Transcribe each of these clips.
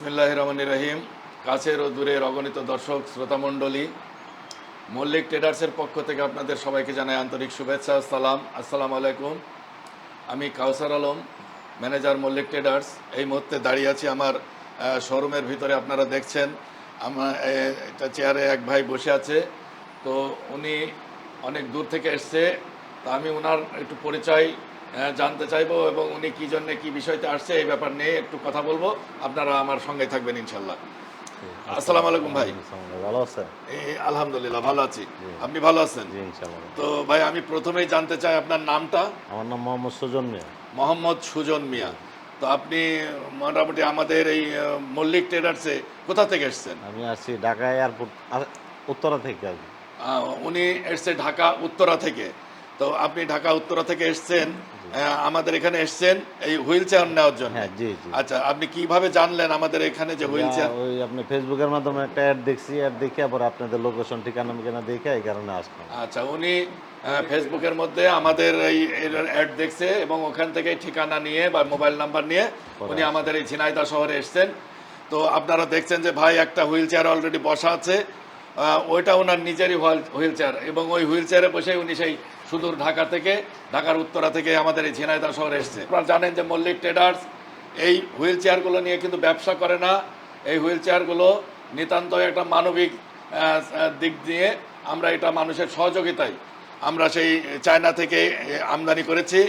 বিসমিল্লাহ রহমান রহিম। কাছের ও দূরের অগণিত দর্শক শ্রোতামণ্ডলী মল্লিক ট্রেডার্সের পক্ষ থেকে আপনাদের সবাইকে জানাই আন্তরিক শুভেচ্ছা সালাম। আসসালামু আলাইকুম। আমি কাউসার আলম, ম্যানেজার মল্লিক ট্রেডার্স। এই মুহূর্তে দাঁড়িয়ে আছি আমার শোরুমের ভিতরে, আপনারা দেখছেন। আমার চেয়ারে এক ভাই বসে আছে। তো উনি অনেক দূর থেকে এসছে। তা আমি ওনার একটু পরিচয় জানতে চাইব এবং উনি কী জন্যে কী বিষয়তে আসছে এই ব্যাপার নিয়ে একটু কথা বলব। আপনারা আমার সঙ্গে থাকবেন ইনশাল্লাহ আসসালামু আলাইকুম ভাই। ভালো আছেন? আলহামদুলিল্লাহ ভালো আছি। আপনি ভালো আছেন? তো ভাই আমি প্রথমেই জানতে চাই আপনার নামটা। আমার নাম মোহাম্মদ সুজন মিয়া। মোহাম্মদ সুজন মিয়া। তো আপনি মোটামুটি আমাদের এই মল্লিক ট্রেডার্সে কোথা থেকে এসছেন? আমি আসছি ঢাকা এয়ারপোর্ট উত্তরা থেকে আর। উনি এসছে ঢাকা উত্তরা থেকে। তো আপনি ঢাকা উত্তরা থেকে এসছেন আমাদের এখানে এসছেন এই হুইল চেয়ার নেওয়ার জন্য। হ্যাঁ আচ্ছা আপনি কীভাবে জানলেন আমাদের এখানে যে হুইল চেয়ার ওই আপনি ফেসবুকের মাধ্যমে একটা অ্যাড দেখছি অ্যাড দেখে আবার আপনাদের লোকেশন ঠিকানা মিকানা দেখে এই কারণে আসলাম। আচ্ছা উনি ফেসবুকের মধ্যে আমাদের এই অ্যাড দেখছে এবং ওখান থেকে ঠিকানা নিয়ে বা মোবাইল নাম্বার নিয়ে উনি আমাদের এই ঝিনাইদহ শহরে এসছেন। তো আপনারা দেখছেন যে ভাই একটা হুইল চেয়ার অলরেডি বসা আছে। ওইটা ওনার নিজেরই হুইল চেয়ার। এবং ওই হুইল চেয়ারে বসে উনি সেই সুদূর ঢাকা থেকে, ঢাকার উত্তরা থেকে আমাদের এই ঝিনাইদহ শহরে এসছে। আপনারা জানেন যে মল্লিক ট্রেডার্স এই হুইল চেয়ারগুলো নিয়ে কিন্তু ব্যবসা করে না। এই হুইল চেয়ারগুলো নিতান্ত একটা মানবিক দিক দিয়ে আমরা এটা মানুষের সহযোগিতায় আমরা সেই চায়না থেকে আমদানি করেছি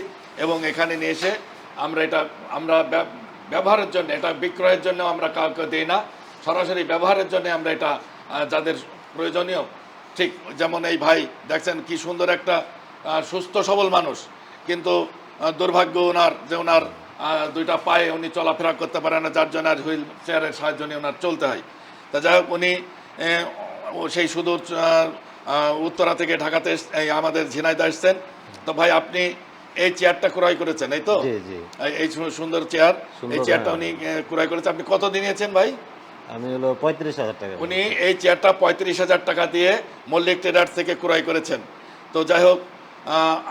এবং এখানে নিয়ে এসে আমরা এটা, আমরা ব্যবহারের জন্য, এটা বিক্রয়ের জন্য আমরা কাউকে দিই না। সরাসরি ব্যবহারের জন্য আমরা এটা যাদের প্রয়োজনীয় ঠিক যেমন এই ভাই দেখছেন কি সুন্দর একটা সুস্থ সবল মানুষ। কিন্তু দুর্ভাগ্য ওনার যে ওনার দুইটা পায়ে উনি চলাফেরা করতে পারে না যার জন্য আর হুইল চেয়ারের সাহায্য নিয়ে ওনার চলতে হয়। তা যাই হোক উনি সেই সুদূর উত্তরা থেকে ঢাকাতে এই আমাদের ঝিনাইদা এসছেন। তো ভাই আপনি এই চেয়ারটা ক্রয় করেছেন এই তো? এই- সুন্দর চেয়ার। এই চেয়ারটা হ্যাঁ। উনি ক্রয় করেছেন। আপনি কত দিনিয়েছেন ভাই? আমি হলো পঁয়ত্রিশ হাজার টাকা উনি এই চেয়ারটা পঁয়ত্রিশ হাজার টাকা দিয়ে মল্লিক ট্রেডার্স থেকে ক্রয় করেছেন। তো যাই হোক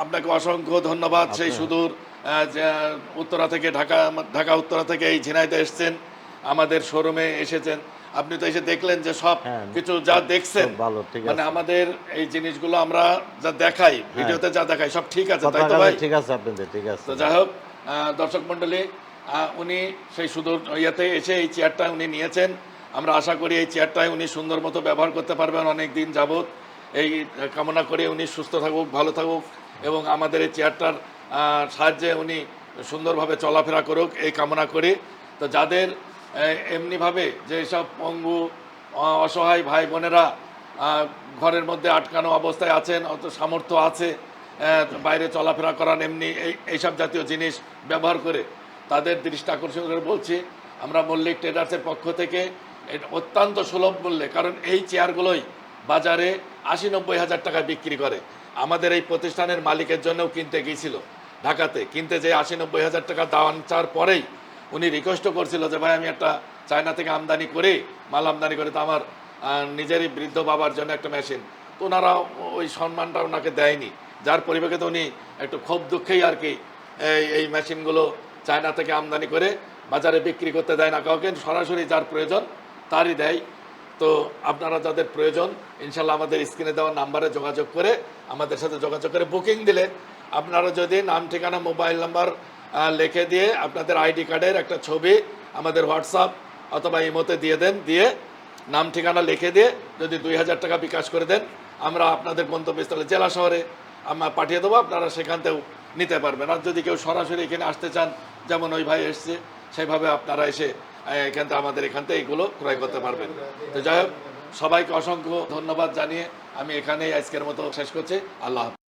আপনাকে অসংখ্য ধন্যবাদ সেই সুদূর উত্তরা থেকে ঢাকা ঢাকা উত্তরা থেকে এই ঝিনাইতে এসছেন আমাদের শোরুমে এসেছেন। আপনি তো এসে দেখলেন যে সব হ্যাঁ। কিছু যা দেখছেন ভালো, মানে আমাদের এই জিনিসগুলো আমরা যা দেখাই ভিডিওতে যা দেখাই সব ঠিক আছে তাই তো ভাই? ঠিক আছে আপনাদের ঠিক আছে। তো যাই হোক দর্শক মণ্ডলী আহ, উনি সেই সুদূর ইয়েতে এসে এই চেয়ারটা উনি নিয়েছেন। আমরা আশা করি এই চেয়ারটায় উনি সুন্দর মতো ব্যবহার করতে পারবেন অনেক দিন যাবৎ। এই কামনা করে উনি সুস্থ থাকুক, ভালো থাকুক এবং আমাদের এই চেয়ারটার সাহায্যে উনি সুন্দরভাবে চলাফেরা করুক, এই কামনা করি। তো যাদের এমনিভাবে যে সব পঙ্গু অসহায় ভাই বোনেরা ঘরের মধ্যে আটকানো অবস্থায় আছেন, অত সামর্থ্য আছে বাইরে চলাফেরা করান এমনি এই, এইসব জাতীয় জিনিস ব্যবহার করে তাদের দৃষ্টি আকর্ষণ করে বলছি, আমরা মল্লিক ট্রেডার্সের পক্ষ থেকে অত্যন্ত সুলভ মূল্যে, কারণ এই চেয়ারগুলোই বাজারে আশি নব্বই হাজার টাকা বিক্রি করে। আমাদের এই প্রতিষ্ঠানের মালিকের জন্যও কিনতে গিয়েছিল ঢাকাতে। কিনতে যে আশি নব্বই হাজার টাকা দাওয়ান চার পরেই উনি রিকোয়েস্টও করছিল যে, ভাই, আমি একটা চায়না থেকে আমদানি করে, মাল আমদানি করে। তো আমার নিজেরই বৃদ্ধ বাবার জন্য একটা মেশিন। তো ওনারা ওই সম্মানটা ওনাকে দেয়নি, যার পরিপ্রেক্ষিতে উনি একটু ক্ষোভ দুঃখেই আর কি এই মেশিনগুলো চায়না থেকে আমদানি করে বাজারে বিক্রি করতে দেয় না কাউকে, সরাসরি যার প্রয়োজন তারই দেয়। তো আপনারা যাদের প্রয়োজন, ইনশাল্লাহ আমাদের স্ক্রিনে দেওয়া নাম্বারে যোগাযোগ করে আমাদের সাথে যোগাযোগ করে বুকিং দিলে আপনারা যদি নাম, ঠিকানা, মোবাইল নাম্বার লিখে দিয়ে আপনাদের আইডি কার্ডের একটা ছবি আমাদের হোয়াটসঅ্যাপ অথবা ইমোতে দিয়ে দেন, দিয়ে নাম, ঠিকানা লিখে দিয়ে যদি দুই হাজার টাকা বিকাশ করে দেন, আমরা আপনাদের গন্তব্যস্থলে, জেলা শহরে আমরা পাঠিয়ে দেবো, আপনারা সেখান থেকেও নিতে পারবেন। আর যদি কেউ সরাসরি এখানে আসতে চান যেমন ওই ভাই এসছে সেইভাবে আপনারা এসে এখান থেকে আমাদের এখান থেকে এগুলো ক্রয় করতে পারবেন তো যাই হোক, সবাইকে অসংখ্য ধন্যবাদ জানিয়ে আমি এখানেই আজকের মতো শেষ করছি আল্লাহ।